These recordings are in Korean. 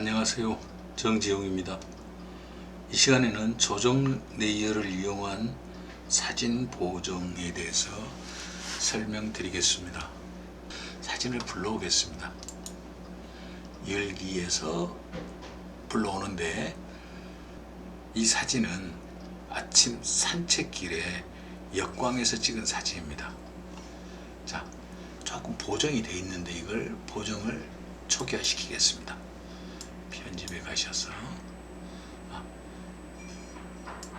안녕하세요. 정지용입니다. 이 시간에는 조정 레이어를 이용한 사진 보정에 대해서 설명드리겠습니다. 사진을 불러오겠습니다. 열기에서 불러오는데 이 사진은 아침 산책길에 역광에서 찍은 사진입니다. 자, 조금 보정이 돼 있는데 이걸 보정을 초기화시키겠습니다. 편집에 가셔서 아,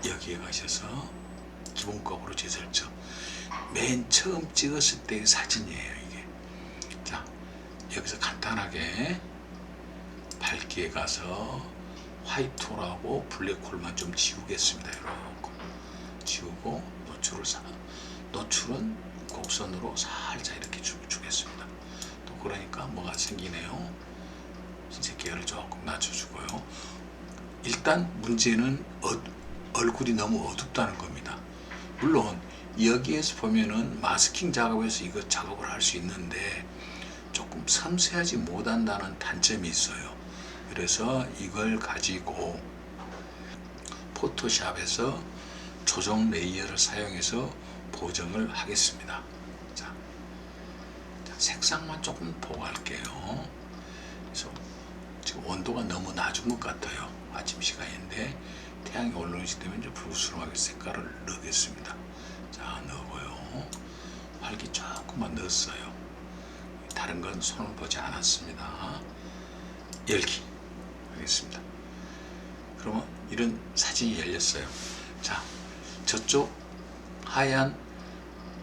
여기에 가셔서 기본값으로 재설정. 맨 처음 찍었을 때의 사진이에요 이게. 자 여기서 간단하게 밝기에 가서 화이트홀하고 블랙홀만 좀 지우겠습니다 이렇게 지우고 노출을 사, 노출은 곡선으로 살짝 이렇게 주, 주겠습니다. 또 그러니까 뭐가 생기네요 흰색 계열을 조금 낮춰주고요. 일단 문제는 어, 얼굴이 너무 어둡다는 겁니다. 물론 여기에서 보면은 마스킹 작업에서 이거 작업을 할 수 있는데 조금 섬세하지 못한다는 단점이 있어요. 그래서 이걸 가지고 포토샵에서 조정 레이어를 사용해서 보정을 하겠습니다. 자, 자, 색상만 조금 보고 갈게요. 그래서 지금 온도가 너무 낮은 것 같아요. 아침 시간인데 태양이 올라오는 시 되면 좀 불그스름하게 색깔을 넣겠습니다. 자 넣고요. 활기 조금만 넣었어요. 다른 건 손을 보지 않았습니다. 열기 하겠습니다. 그러면 이런 사진이 열렸어요. 자 저쪽 하얀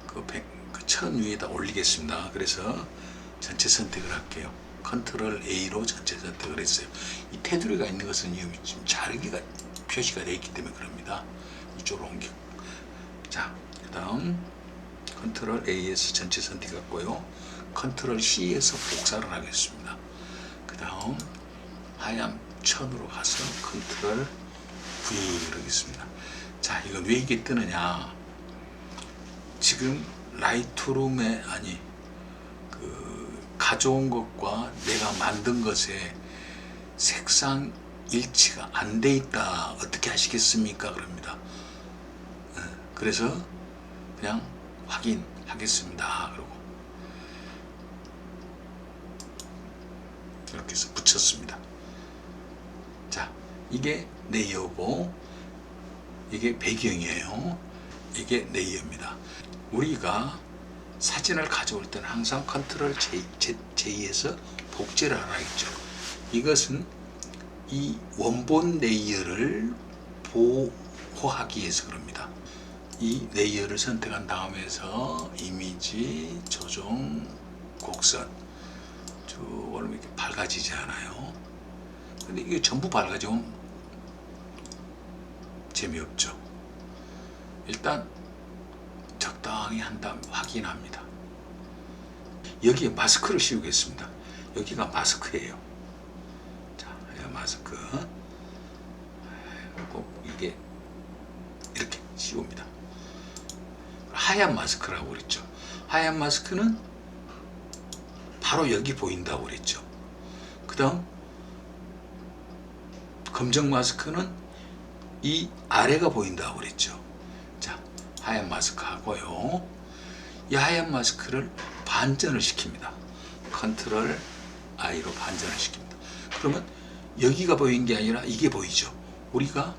그, 백, 그 천 위에다 올리겠습니다. 그래서 전체 선택을 할게요. 컨트롤 A로 전체 선택을 했어요. 이 테두리가 있는 것은 지금 자르기가 표시가 되어 있기 때문에 그럽니다. 이쪽으로 옮겨. 자, 그 다음 컨트롤 A에서 전체 선택했고요. 컨트롤 C에서 복사를 하겠습니다. 그 다음 하얀 천으로 가서 컨트롤 V 그러겠습니다. 자, 이건 왜 이게 뜨느냐? 지금 라이트룸에 아니 가져온 것과 내가 만든 것에 색상 일치가 안 돼 있다. 어떻게 하시겠습니까? 그럽니다. 예, 그래서 그냥 확인하겠습니다. 그러고 이렇게 해서 붙였습니다. 자, 이게 레이어고 이게 배경이에요. 이게 레이어입니다. 우리가 사진을 가져올 때는 항상 컨트롤 J, J에서 복제를 하라겠죠. 이것은 이 원본 레이어를 보호하기 위해서 그럽니다. 이 레이어를 선택한 다음에서 이미지, 조정, 곡선 쭉 올리면 이렇게 밝아지지 않아요. 근데 이게 전부 밝아지면 재미없죠. 일단 적당히 한 다음 확인합니다. 여기에 마스크를 씌우겠습니다. 여기가 마스크예요. 자, 마스크. 꼭 이게 이렇게 씌웁니다. 하얀 마스크라고 그랬죠. 하얀 마스크는 바로 여기 보인다고 그랬죠. 그 다음 검정 마스크는 이 아래가 보인다고 그랬죠. 하얀 마스크 하고요. 이 하얀 마스크를 반전을 시킵니다. 컨트롤 I로 반전을 시킵니다. 그러면 여기가 보이는 게 아니라 이게 보이죠. 우리가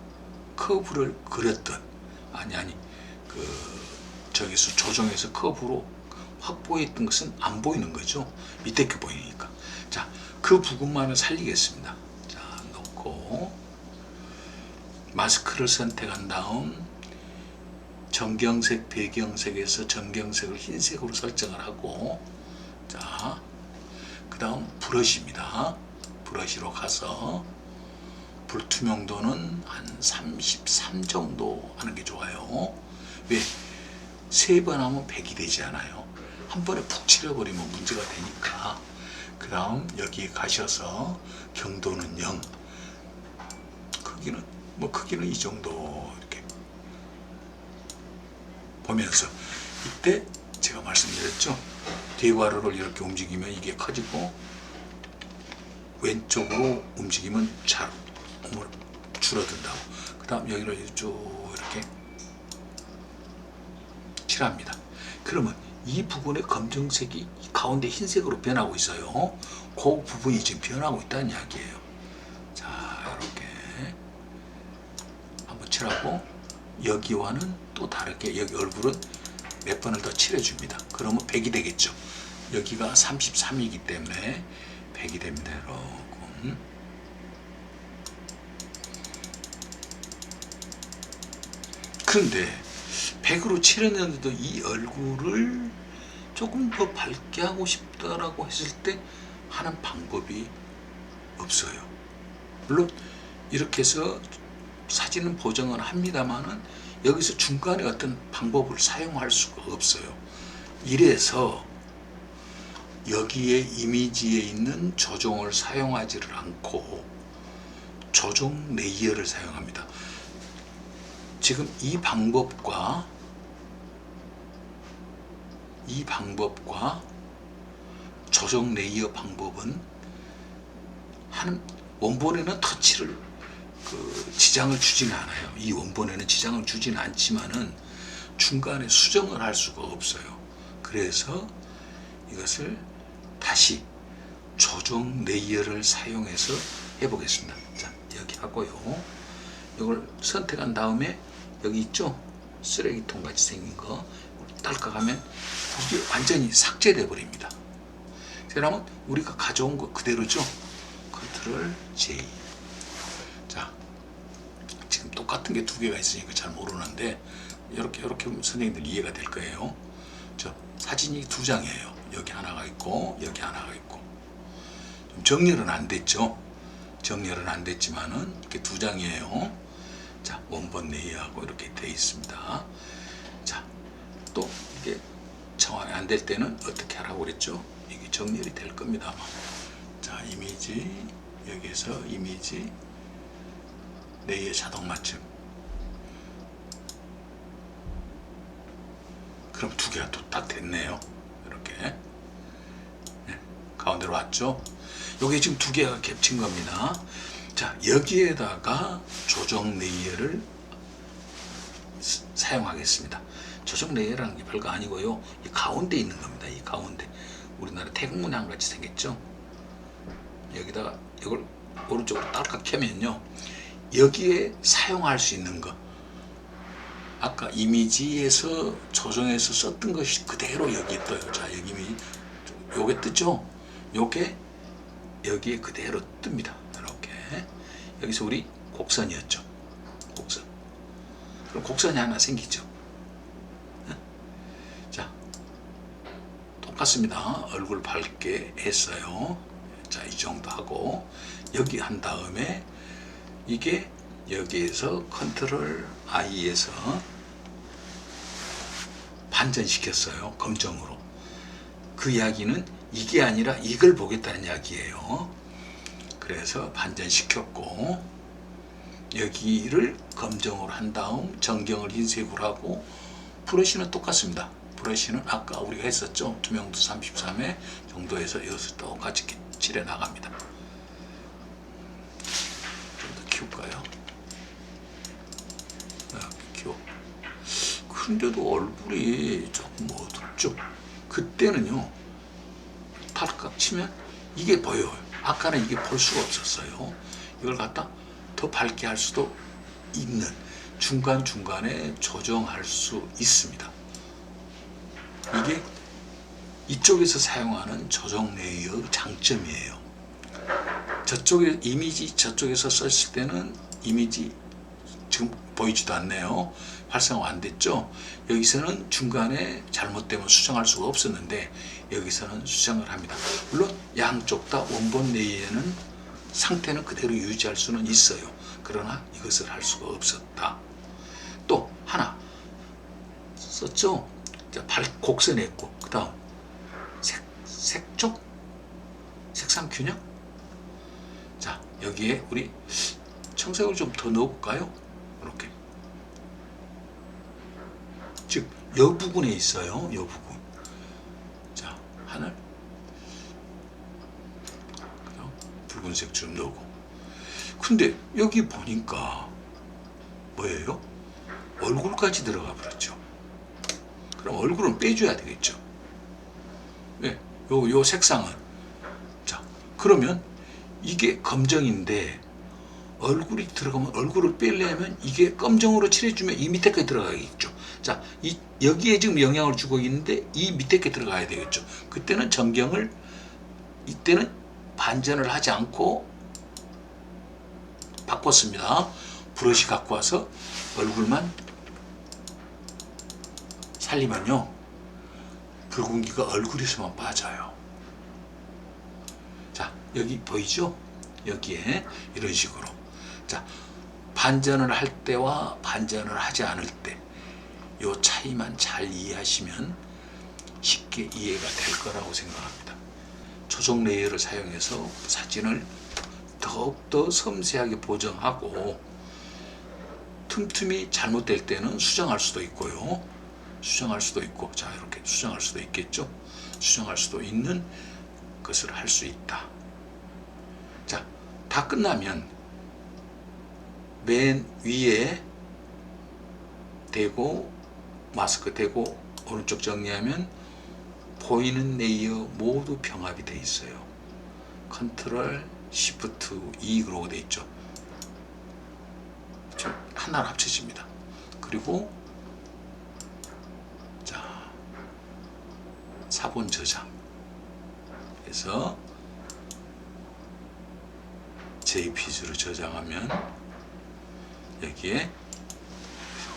커브를 그렸던 아니 아니 그 저기서 조정해서 커브로 확보했던 것은 안 보이는 거죠. 밑에 게 보이니까. 자, 그 부분만을 살리겠습니다. 자, 놓고 마스크를 선택한 다음 정경색, 배경색에서 정경색을 흰색으로 설정을 하고 자, 그 다음 브러쉬입니다. 브러쉬로 가서 불투명도는 한 33 정도 하는 게 좋아요. 왜? 세 번 하면 100이 되지 않아요. 한 번에 푹 칠해버리면 문제가 되니까. 그 다음 여기 가셔서 경도는 0. 크기는, 뭐 크기는 이 정도 보면서 이때 제가 말씀드렸죠. 대괄호를 이렇게 움직이면 이게 커지고 왼쪽으로 움직이면 잘 뭐, 줄어든다고. 그 다음 여기를 쭉 이렇게 칠합니다. 그러면 이 부분의 검정색이 가운데 흰색으로 변하고 있어요. 그 부분이 지금 변하고 있다는 이야기예요. 자, 이렇게 한번 칠하고 여기와는 또 다르게 여기 얼굴은 몇 번을 더 칠해줍니다. 그러면 100이 되겠죠. 여기가 33이기 때문에 100이 됩니다. 여러분. 그런데 100으로 칠했는데도 이 얼굴을 조금 더 밝게 하고 싶다라고 했을 때 하는 방법이 없어요. 물론 이렇게 해서 사진은 보정을 합니다만은 여기서 중간에 어떤 방법을 사용할 수가 없어요. 이래서 여기에 이미지에 있는 조정을 사용하지를 않고 조정 레이어를 사용합니다. 지금 이 방법과 이 방법과 조정 레이어 방법은 하는 원본에는 터치를 그 지장을 주지는 않아요. 이 원본에는 지장을 주지는 않지만은 중간에 수정을 할 수가 없어요. 그래서 이것을 다시 조정 레이어를 사용해서 해보겠습니다. 자, 여기 하고요. 이걸 선택한 다음에 여기 있죠? 쓰레기통 같이 생긴 거 딸깍하면 이게 완전히 삭제돼 버립니다. 그러면 우리가 가져온 거 그대로죠? 컨트롤 J. 자, 지금 똑같은 게 두 개가 있으니까 잘 모르는데 이렇게 이렇게 선생님들 이해가 될 거예요. 저 사진이 두 장이에요. 여기 하나가 있고 여기 하나가 있고 좀 정렬은 안 됐죠. 정렬은 안 됐지만은 이렇게 두 장이에요. 자 원본 레이하고 이렇게 돼 있습니다. 자또 이게 정확히 안 될 때는 어떻게 하라고 그랬죠? 이게 정렬이 될 겁니다. 자 이미지 여기에서 이미지 레이어 자동 맞춤. 그럼 두 개가 또딱 됐네요. 이렇게 네, 가운데로 왔죠. 여기 지금 두 개가 겹친 겁니다. 자 여기에다가 조정 레이어를 스- 사용하겠습니다. 조정 레이어라는 게 별거 아니고요. 이 가운데 있는 겁니다. 이 가운데 우리나라 태국 문양 같이 생겼죠. 여기다가 이걸 오른쪽으로 딸깍 켜면요. 여기에 사용할 수 있는 거. 아까 이미지에서 조정해서 썼던 것이 그대로 여기에 떠요. 자, 여기 이미지 요게 뜨죠? 요게 여기에 그대로 뜹니다. 이렇게. 여기서 우리 곡선이었죠. 곡선. 그럼 곡선이 하나 생기죠. 네? 자, 똑같습니다. 얼굴 밝게 했어요. 자, 이 정도 하고 여기 한 다음에 이게 여기에서 컨트롤 I에서 반전시켰어요. 검정으로. 그 이야기는 이게 아니라 이걸 보겠다는 이야기예요. 그래서 반전시켰고 여기를 검정으로 한 다음 전경을 흰색으로 하고 브러쉬는 똑같습니다. 브러쉬는 아까 우리가 했었죠. 투명도 33회 정도에서 여기서 똑같이 칠해 나갑니다. 키울까요? 아, 키워. 근데도 얼굴이 조금 어둡죠. 그때는요. 탈깍 치면 이게 보여요. 아까는 이게 볼 수가 없었어요. 이걸 갖다 더 밝게 할 수도 있는 중간중간에 조정할 수 있습니다. 이게 이쪽에서 사용하는 조정 레이어 장점이에요. 저쪽에 이미지 저쪽에서 썼을 때는 이미지 지금 보이지도 않네요. 활성화 안 됐죠. 여기서는 중간에 잘못되면 수정할 수가 없었는데 여기서는 수정을 합니다. 물론 양쪽 다 원본 내에는 상태는 그대로 유지할 수는 있어요. 그러나 이것을 할 수가 없었다. 또 하나 썼죠. 자, 발 곡선했고 그 다음 색 색조 색상 균형. 자 여기에 우리 청색을 좀 더 넣어볼까요? 이렇게. 즉, 여 부분에 있어요. 여 부분. 자, 하늘. 붉은색 좀 넣고 근데 여기 보니까 뭐예요? 얼굴까지 들어가 버렸죠 그럼 얼굴은 빼줘야 되겠죠 네, 요, 요 색상은 자 그러면 이게 검정인데 얼굴이 들어가면 얼굴을 빼려면 이게 검정으로 칠해주면 이 밑에까지 들어가겠죠. 자, 이 여기에 지금 영향을 주고 있는데 이 밑에까지 들어가야 되겠죠. 그때는 전경을 이때는 반전을 하지 않고 바꿨습니다. 브러쉬 갖고 와서 얼굴만 살리면요 붉은기가 얼굴에서만 빠져요. 자, 여기 보이죠? 여기에 이런 식으로. 자, 반전을 할 때와 반전을 하지 않을 때, 요 차이만 잘 이해하시면 쉽게 이해가 될 거라고 생각합니다. 초정 레이어를 사용해서 사진을 더욱더 섬세하게 보정하고 틈틈이 잘못될 때는 수정할 수도 있고요. 수정할 수도 있고, 자, 이렇게 수정할 수도 있겠죠. 수정할 수도 있는 것을 할 수 있다. 자, 다 끝나면 맨 위에 대고 마스크 대고 오른쪽 정리하면 보이는 레이어 모두 병합이 돼 있어요. 컨트롤 시프트 E 그러고 돼 있죠. 좀 하나로 합쳐집니다. 그리고 자 사본 저장 해서 JPG로 저장하면 여기에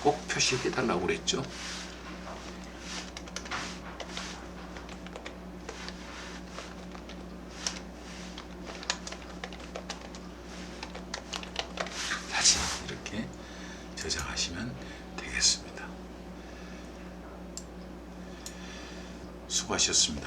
꼭 표시해 달라고 그랬죠.